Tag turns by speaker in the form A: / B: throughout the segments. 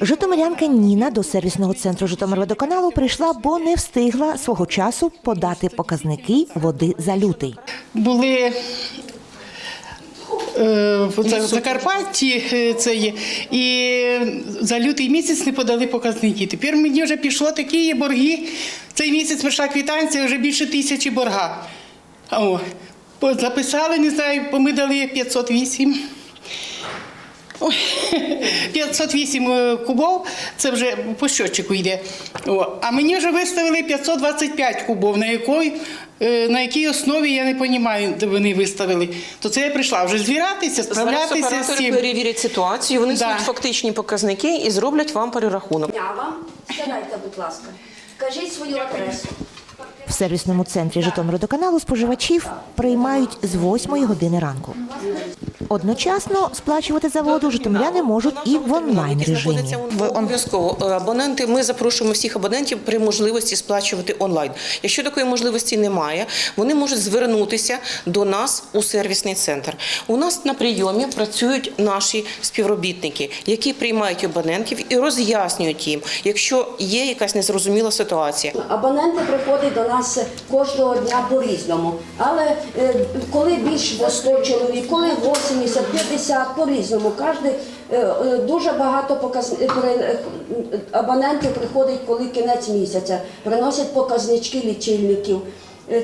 A: Житомирянка Ніна до сервісного центру Житомирводоканалу прийшла, бо не встигла свого часу подати показники води за лютий.
B: були е, в Закарпатті е, це є, і за лютий місяць не подали показники. Тепер мені вже пішло такі борги. Цей місяць прийшла квитанція, вже більше тисячі борга. О, записали, не знаю, бо ми дали 508. Ой, 508 е, кубов, це вже по щотчику йде. О, а мені вже виставили 525 кубов, на якій, е, на якій основі я не розумію, де вони виставили. То це я прийшла вже звіратися,
C: Зараз
B: справлятися з цим.
C: перевірять ситуацію, вони
B: Да.
C: свої фактичні показники і зроблять вам перерахунок.
D: Дня вам. Сідайте, будь ласка. Кажіть свою адресу.
A: В сервісному центрі Житомирводоканалу споживачів приймають з 8 години ранку. Одночасно сплачувати за воду житомиряни можуть і в онлайн режимі.
C: Обов'язково Е, абоненти. Ми запрошуємо всіх абонентів при можливості сплачувати онлайн. Якщо такої можливості немає, вони можуть звернутися до нас у сервісний центр. У нас на прийомі працюють наші співробітники, які приймають абонентів і роз'яснюють їм, якщо є якась незрозуміла ситуація.
D: Абоненти приходять до нас кожного дня по-різному. Але е, коли більше за 100 чоловік, коли 80, 50, по-різному. Кожен е, дуже багато показ... е, е, абонентів приходить, коли кінець місяця, приносять показнички лічильників.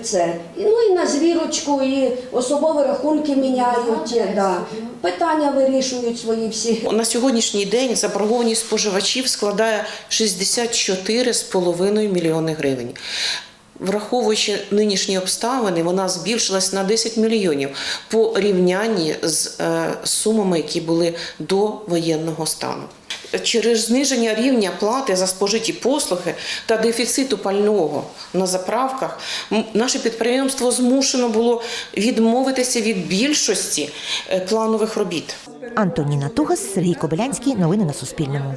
D: Це. Ну і на звірочку, і особові рахунки міняють, да. питання вирішують свої всі.
C: На сьогоднішній день заборгованість споживачів складає 64,5 мільйони гривень. Враховуючи нинішні обставини, вона збільшилась на 10 мільйонів по рівнянні з е, сумами, які були до воєнного стану. Через зниження рівня плати за спожиті послуги та дефіциту пального на заправках наше підприємство змушено було відмовитися від більшості е, планових робіт.
A: Антоніна Тугас, Сергій Кобилянський. Новини на Суспільному.